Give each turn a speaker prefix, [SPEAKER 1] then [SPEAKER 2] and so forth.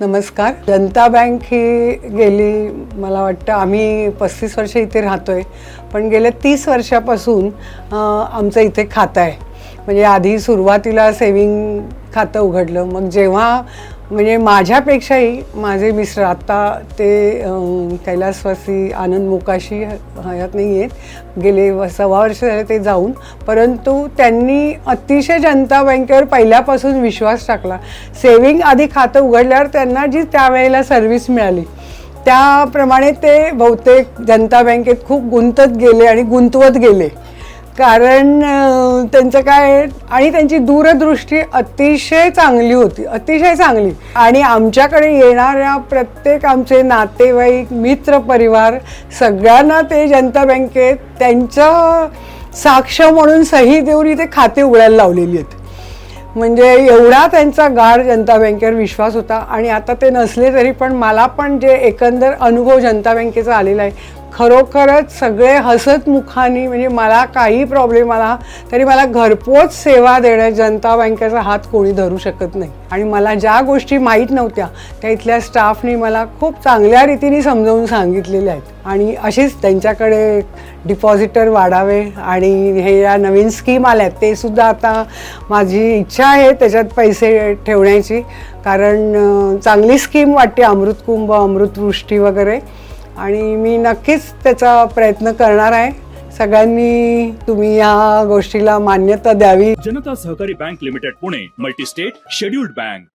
[SPEAKER 1] नमस्कार. जनता बँक ही गेली मला वाटतं आम्ही पस्तीस वर्ष इथे राहतो आहे पण गेल्या तीस वर्षापासून आमचं इथे खातं आहे. म्हणजे आधी सुरुवातीला सेविंग खातं उघडलं. मग जेव्हा म्हणजे माझ्यापेक्षाही माझे मिस्टर आत्ता ते कैलासवासी आनंद मोकाशी हयात नाही आहेत. गेले सव्वा वर्ष झाले ते जाऊन. परंतु त्यांनी अतिशय जनता बँकेवर पहिल्यापासून विश्वास टाकला. सेविंग आधी खातं उघडल्यावर त्यांना जी त्यावेळेला सर्व्हिस मिळाली त्याप्रमाणे ते बहुतेक जनता बँकेत खूप गुंतत गेले आणि गुंतवत गेले. कारण त्यांचं काय आणि त्यांची दूरदृष्टी अतिशय चांगली होती अतिशय चांगली. आणि आमच्याकडे येणाऱ्या प्रत्येक आमचे नातेवाईक मित्र परिवार सगळ्यांना ते जनता बँकेत त्यांचं साक्ष म्हणून सही देऊन इथे खाते उघडायला लावलेली आहेत. म्हणजे एवढा त्यांचा गाढ जनता बँकेवर विश्वास होता. आणि आता ते नसले तरी पण मला पण जे एकंदर अनुभव जनता बँकेचा आलेला आहे खरोखरच सगळे हसत मुखानी म्हणजे मला काही प्रॉब्लेम आला तरी मला घरपोच सेवा देणं जनता बँकेचा हात कोणी धरू शकत नाही. आणि मला ज्या गोष्टी माहीत नव्हत्या त्या इथल्या स्टाफनी मला खूप चांगल्या रीतीने समजावून सांगितलेल्या आहेत. आणि अशीच त्यांच्याकडे डिपॉझिटर वाढावे आणि हे या नवीन स्कीम आल्यात ते सुद्धा आता माझी इच्छा आहे त्याच्यात पैसे ठेवण्याची. कारण चांगली स्कीम वाटते अमृतकुंभ अमृतवृष्टी वगैरे. आणि मी नक्कीच त्याचा प्रयत्न करणार आहे. सगळ्यांनी तुम्ही या गोष्टीला मान्यता द्यावी.
[SPEAKER 2] Janata Sahakari bank limited Pune multi state scheduled bank